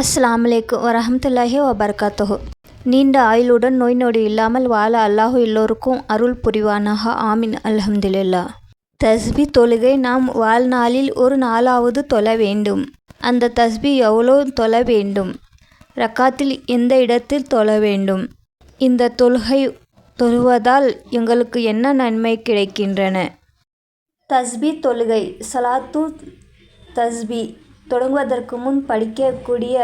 அஸ்லாம் அலைக்கும் வரமத்துல்லாஹி வபரகாத்துஹு. நீண்ட ஆயுளுடன் நோய் நொடி இல்லாமல் வாழ அல்லாஹ் எல்லோருக்கும் அருள் புரிவானாக. ஆமீன். அல்ஹம்துலில்லா தஸ்பி தொழுகை நாம் வாழ்நாளில் ஒரு நாளாவது தொழ வேண்டும். அந்த தஸ்பி எவ்வளோ தொழ வேண்டும்? ரக்காத்தில் எந்த இடத்தில் தொழ வேண்டும்? இந்த தொழுகை தொழுவதால் எங்களுக்கு என்ன நன்மை கிடைக்கின்றன? தஸ்பி தொழுகை சலாத்து தஸ்பி. தொடங்குவதற்கு முன் படிக்கக்கூடிய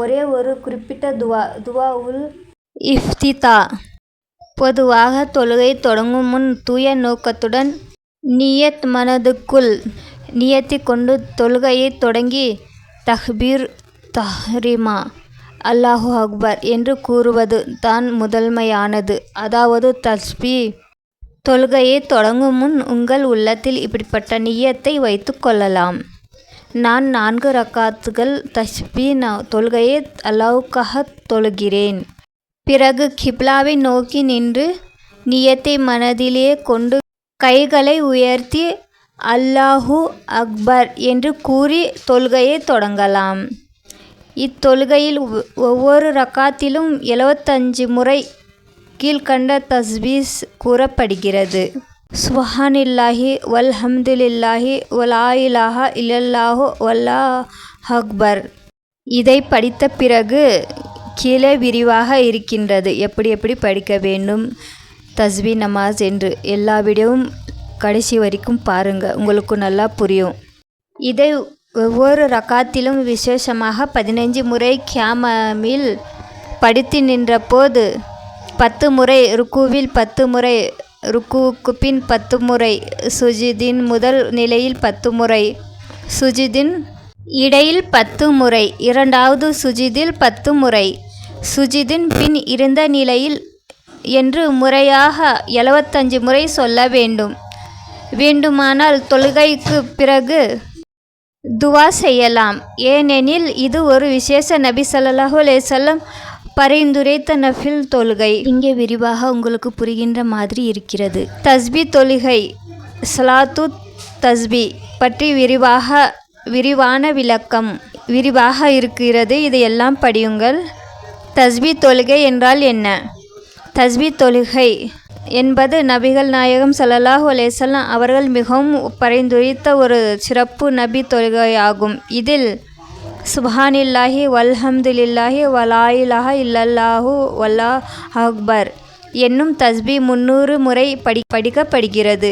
ஒரே ஒரு குறிப்பிட்ட துவா துவாவுல் இஃப்திதா. பொதுவாக தொழுகை தொடங்கும் முன் தூய நோக்கத்துடன் நியத் மனதுக்குள் நியத்தி கொண்டு தொழுகையை தொடங்கி தஹ்பீர் தஹ்ரிமா அல்லாஹு அக்பர் என்று கூறுவது தான் முதன்மையானது. அதாவது தஸ்பி தொழுகையை தொடங்கும் முன் உங்கள் உள்ளத்தில் இப்படிப்பட்ட நியத்தை வைத்து கொள்ளலாம். நான் நான்கு ரக்காத்துகள் தஸ்பி தொழுகையை அல்லாவுக்காக தொழுகிறேன். பிறகு கிப்லாவை நோக்கி நின்று நியத்தை மனதிலே கொண்டு கைகளை உயர்த்தி அல்லாஹு அக்பர் என்று கூறி தொழுகையை தொடங்கலாம். இத்தொழுகையில் ஒவ்வொரு ரக்காத்திலும் எழுவத்தஞ்சு முறை கீழ்கண்ட தஸ்பீஸ் கூறப்படுகிறது. சுபஹானில்லாஹி வல்ஹம்துலில்லாஹி இலாஹா இல்லல்லாஹு வல்லா அக்பர். இதை படித்த பிறகு கீழே விரிவாக இருக்கின்றது. எப்படி எப்படி படிக்க வேண்டும்? தஸ்வி நமாஸ் என்று எல்லா வீடியோவும் கடைசி வரைக்கும் பாருங்கள் உங்களுக்கு நல்லா புரியும். இதை ஒவ்வொரு ரக்காத்திலும் விசேஷமாக பதினைஞ்சு முறை கியாமில் படித்து நின்றபோது பத்து முறை ருக்குவில் பத்து முறை ருக்குவுக்கு பின் பத்து முறை சுஜிதின் முதல் நிலையில் பத்து முறை சுஜிதின் இடையில் பத்து முறை இரண்டாவது சுஜிதில் பத்து முறை சுஜிதின் பின் இருந்த நிலையில் என்று முறையாக எழுவத்தஞ்சு முறை சொல்ல வேண்டும். வேண்டுமானால் தொழுகைக்கு பிறகு துவா செய்யலாம். ஏனெனில் இது ஒரு விசேஷ நபி ஸல்லல்லாஹு அலைஹி பரிந்துரைத்த நஃபில் தொழுகை. இங்கே விரிவாக உங்களுக்கு புரிகின்ற மாதிரி இருக்கிறது. தஸ்பி தொழுகை சலாத்து தஸ்பி பற்றி விரிவாக விரிவான விளக்கம். விரிவாக இருக்கிறது. இதையெல்லாம் படியுங்கள். தஸ்பி தொழுகை என்றால் என்ன? தஸ்பி தொழுகை என்பது நபிகள் நாயகம் ஸல்லல்லாஹு அலைஹி வஸல்லம் அவர்கள் மிகவும் பரிந்துரைத்த ஒரு சிறப்பு நபி தொழுகையாகும். இதில் சுபஹானில்லாஹி வல்ஹம்துலில்லாஹி வலாயிலாஹ இல்லல்லாஹு வல்லா அக்பர். என்னும் தஸ்பி முன்னூறு முறை படி படிக்கப்படுகிறது.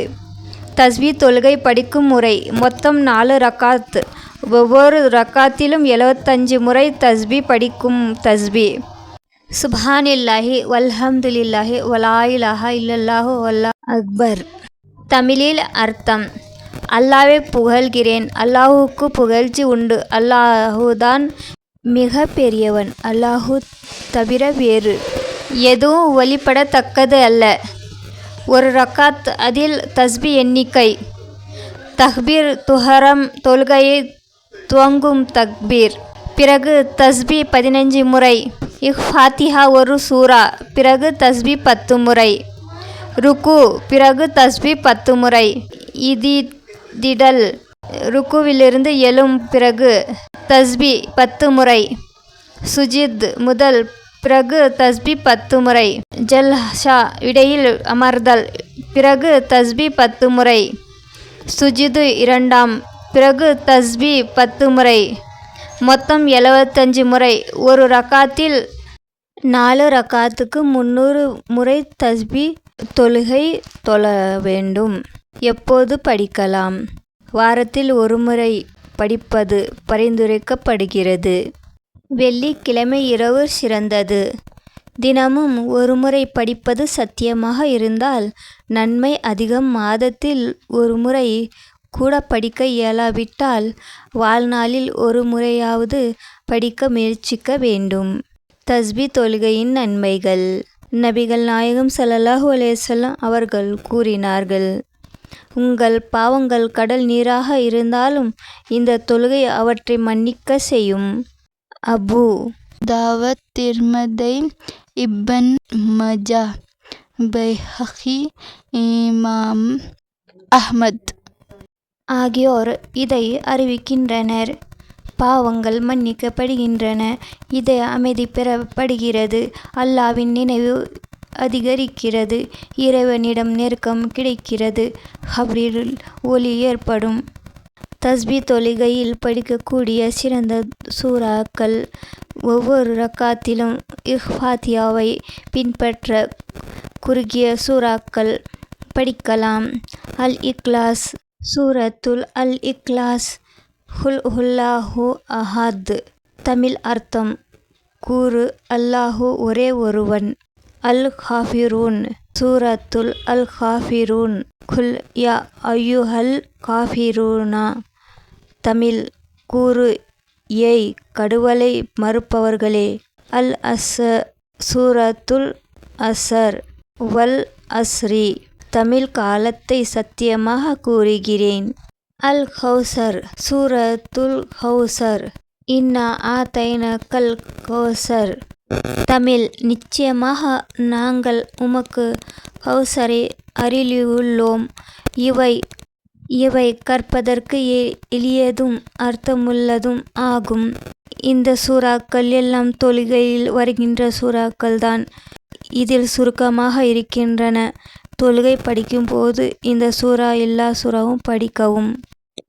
தஸ்பி தொழுகை படிக்கும் முறை மொத்தம் நாலு ரக்காத் ஒவ்வொரு ரக்காத்திலும் எழுவத்தஞ்சு முறை தஸ்பி படிக்கும் தஸ்பி. சுபஹானில்லாஹி வல்ஹம்துலில்லாஹி வலாயிலாஹ இல்லல்லாஹு வல்லா அக்பர். தமிழில் அர்த்தம் அல்லாவை புகழ்கிறேன். அல்லாஹுக்கு புகழ்ச்சி உண்டு. அல்லாஹுதான் மிக பெரியவன். அல்லாஹு தவிர வேறு எதுவும் வழிபடத்தக்கது அல்ல. ஒரு ரக்காத் அதில் தஸ்பி எண்ணிக்கை. தஹ்பீர் துஹரம் தொழுகையை துவங்கும் தக்பீர். பிறகு தஸ்பி பதினஞ்சு முறை. இஹ் ஃபாத்திஹா ஒரு சூரா. பிறகு தஸ்பி பத்து முறை. ருக்கு. பிறகு தஸ்பி பத்து முறை. இதி திடல். ருக்குவிலிருந்து எழும் பிறகு தஸ்பி பத்து முறை. சுஜித் முதல் பிறகு தஸ்பி பத்து முறை. ஜல்ஷா இடையில் அமர்தல். பிறகு தஸ்பி பத்து முறை. சுஜிது இரண்டாம். பிறகு தஸ்பி பத்து முறை. மொத்தம் எழுபத்தஞ்சு முறை. ஒரு ரக்காத்தில் நாலு ரக்காத்துக்கு முந்நூறு முறை தஸ்பி தொழுகை தொழ வேண்டும். எப்போது படிக்கலாம்? வாரத்தில் ஒருமுறை படிப்பது பரிந்துரைக்கப்படுகிறது. வெள்ளிக்கிழமை இரவு சிறந்தது. தினமும் ஒருமுறை படிப்பது சத்தியமாக இருந்தால் நன்மை அதிகம். மாதத்தில் ஒரு முறை கூட படிக்க இயலாவிட்டால் வாழ்நாளில் ஒரு முறையாவது படிக்க முயற்சிக்க வேண்டும். தஸ்பி தொழுகையின் நன்மைகள். நபிகள் நாயகம் சல்லாஹூ அலேசல்லாம் அவர்கள் கூறினார்கள். உங்கள் பாவங்கள் கடல் நீராக இருந்தாலும் இந்த தொழுகை அவற்றை மன்னிக்க செய்யும். அபு. தாவத் திர்மதை இப்பன் மஜா பைஹகி இமாம் அஹ்மத். ஆகியோர் இதை அறிவிக்கின்றனர். பாவங்கள் மன்னிக்கப்படுகின்றன. இதய அமைதி பெறப்படுகிறது. அல்லாவின் நினைவு அதிகரிக்கிறது. இறைவனிடம் நெருக்கம் கிடைக்கிறது. ஹப்ரில் ஒளி ஏற்படும். தஸ்பி தொழுகையில் படிக்கக்கூடிய சிறந்த சூறாக்கள் ஒவ்வொரு ரக்காத்திலும் இஃபாத்தியாவை பின்பற்ற குறுகிய சூறாக்கள் படிக்கலாம். அல் இக்லாஸ் சூரத்துல் அல் இக்லாஸ் ஹுல் ஹுல்லாஹு அஹாத். தமிழ் அர்த்தம் கூறு அல்லாஹு ஒரே ஒருவன். அல் ஹாஃபிரூன் சூரத்துல் அல் ஹாஃபிரூன் குல் யா ஐயுஹல் காஃபிரூனா. தமிழ் கூறு ஏய் கடுவலை மறுப்பவர்களே. அல் அஸ் சூரத்துல் அசர் வல் அஸ்ரி. தமிழ் காலத்தை சத்தியமாக கூறுகிறேன். அல் ஹௌசர் சூரத்துல் ஹௌசர் இன்னா தைன கல் கோசர். தமிழ். நிச்சயமாக நாங்கள் உமக்கு கௌசரை அருளியுள்ளோம் இவை இவை கற்பதற்கு எளியதும் அர்த்தமுள்ளதும் ஆகும். இந்த சூறாக்கள் எல்லாம் தொழுகையில் வருகின்ற சூறாக்கள் தான் இதில் சுருக்கமாக இருக்கின்றன. தொழுகை படிக்கும்போது இந்த சூறா எல்லா சூறாவும் படிக்கவும்.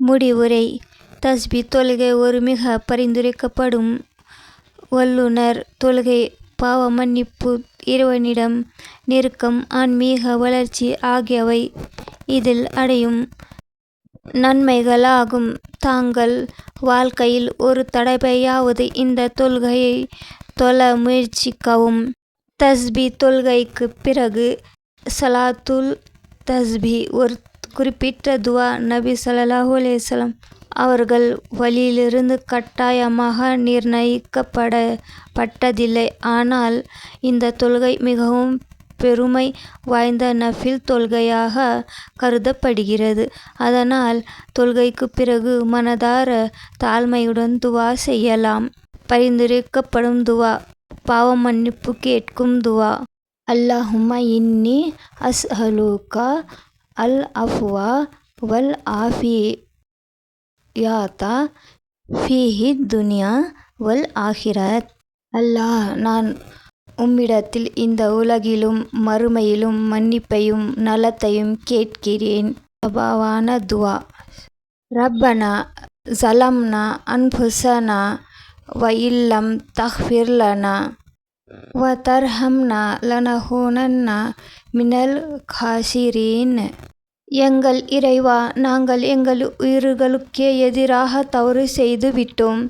முடிவுரை. தஸ்பி தொழுகை ஒரு மிக பரிந்துரைக்கப்படும் வல்லுனர் தொழுகை பாவ மன்னிப்பு இறைவனிடம் நெருக்கம் ஆன்மீக வளர்ச்சி ஆகியவை இதில் அடையும் நன்மைகளாகும். தாங்கள் வாழ்க்கையில் ஒரு தடவையாவது இந்த தொழுகையை தொழ முயற்சிக்கவும். தஸ்பி தொல்கைக்கு பிறகு சலாத்துல் தஸ்பி ஒரு குறிப்பிட்ட துவா நபி ஸல்லல்லாஹு அலைஹி அவர்கள் வழியிலிருந்து கட்டாயமாக நிர்ணயிக்கப்பட பட்டதில்லை ஆனால் இந்த தொழுகை மிகவும் பெருமை வாய்ந்த நஃபில் தொழுகையாக கருதப்படுகிறது. அதனால் தொழுகைக்கு பிறகு மனதார தாழ்மையுடன் துவா செய்யலாம். பரிந்துரைக்கப்படும் துவா பாவ மன்னிப்பு கேட்கும் துவா. அல்லாஹுமா இன்னி அஸ்அலுகா அல் அஃப்வா வல் யாத்தா ஃபீஹி துனியா வல் ஆஹிரத் அல்லாஹ் நான் உம்மிடத்தில் இந்த உலகிலும் மறுமையிலும் மன்னிப்பையும் நலத்தையும் கேட்கிறேன். அபாவான துவா. ரப்பனா ஜலம்னா அன்புசனா வ இல்லம் தஹ்ஃபிர்லனா வ தர்ஹம்னா லனஹூனன்னா மினல் காசிரீன் எங்கள் இறைவா நாங்கள் எங்கள் உயிர்களுக்கே எதிராக தவறு செய்து விட்டோம்.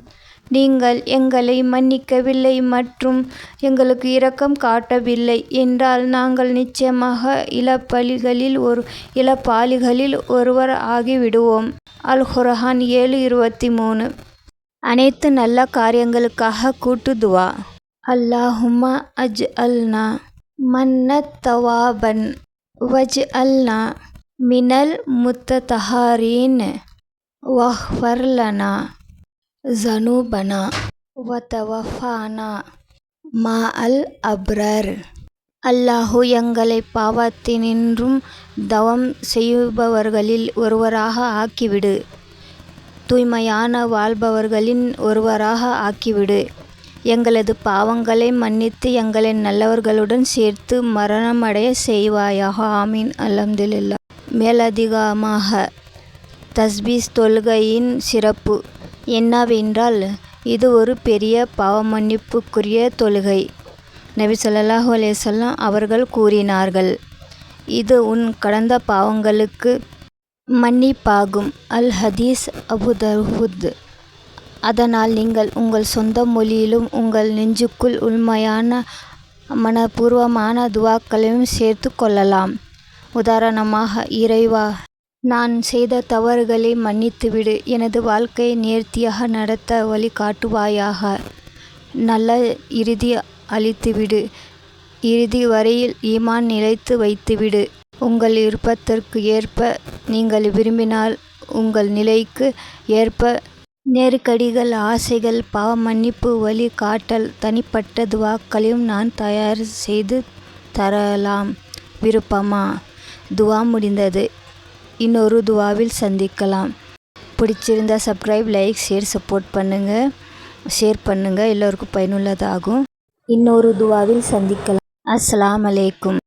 நீங்கள் எங்களை மன்னிக்கவில்லை மற்றும் எங்களுக்கு இரக்கம் காட்டவில்லை என்றால் நாங்கள் நிச்சயமாக இளப்பலிகளில் ஒரு இளப்பாளிகளில் ஒருவர் ஆகிவிடுவோம். அல் ஹொரஹான் ஏழு இருபத்தி மூணு. அனைத்து நல்ல காரியங்களுக்காக கூட்டுதுவா அல்லாஹுமா அஜ் அல்னா மன்னத்தவாபன் வஜ் அல்னா மினல் முத்தஹாரீன் வஹ்வர்லனா ஜனூபனா வத்தவஃபானா மா அல் அப்ரர். அல்லாஹு எங்களை பாவத்தினின்றும் தவம் செய்பவர்களில் ஒருவராக ஆக்கிவிடு. தூய்மையான வாழ்பவர்களின் ஒருவராக ஆக்கிவிடு. எங்களது பாவங்களை மன்னித்து எங்களை நல்லவர்களுடன் சேர்த்து மரணமடைய செய்வாயாக. ஆமீன். அல்ஹம்துலில்லாஹ். மேலதிகமாக. தஸ்பீஸ் தொழுகையின் சிறப்பு என்னவென்றால் இது ஒரு பெரிய பாவமன்னிப்புக்குரிய தொழுகை. நபி சொல்லாஹு அலேசல்லாம் அவர்கள் கூறினார்கள் இது உன் கடந்த பாவங்களுக்கு மன்னிப்பாகும். அல் ஹதீஸ் அபு அதனால் நீங்கள் உங்கள் சொந்த மொழியிலும் உங்கள் நெஞ்சுக்குள் உண்மையான மனப்பூர்வமான துவாக்களையும் சேர்த்து கொள்ளலாம். உதாரணமாக இறைவா நான் செய்த தவறுகளை மன்னித்துவிடு. எனது வாழ்க்கையை நேர்த்தியாக நடத்த வழிகாட்டுவாயாக நல்ல இறுதி அளித்துவிடு. இறுதி வரையில் ஈமான் நிலைத்து வைத்துவிடு. உங்கள் விருப்பத்திற்கு ஏற்ப நீங்கள் விரும்பினால் உங்கள் நிலைக்கு ஏற்ப நெருக்கடிகள் ஆசைகள் பாவ மன்னிப்பு வழிகாட்டல் தனிப்பட்ட துவாக்களையும் நான் தயார் செய்து தரலாம். விருப்பமா? துவா முடிந்தது. இன்னொரு துவாவில் சந்திக்கலாம். பிடிச்சிருந்தா சப்ஸ்கிரைப் லைக் ஷேர் சப்போர்ட் பண்ணுங்கள் ஷேர் பண்ணுங்கள் எல்லோருக்கும் பயனுள்ளதாகும். இன்னொரு துவாவில் சந்திக்கலாம். அஸ்லாம் அலைக்கும்.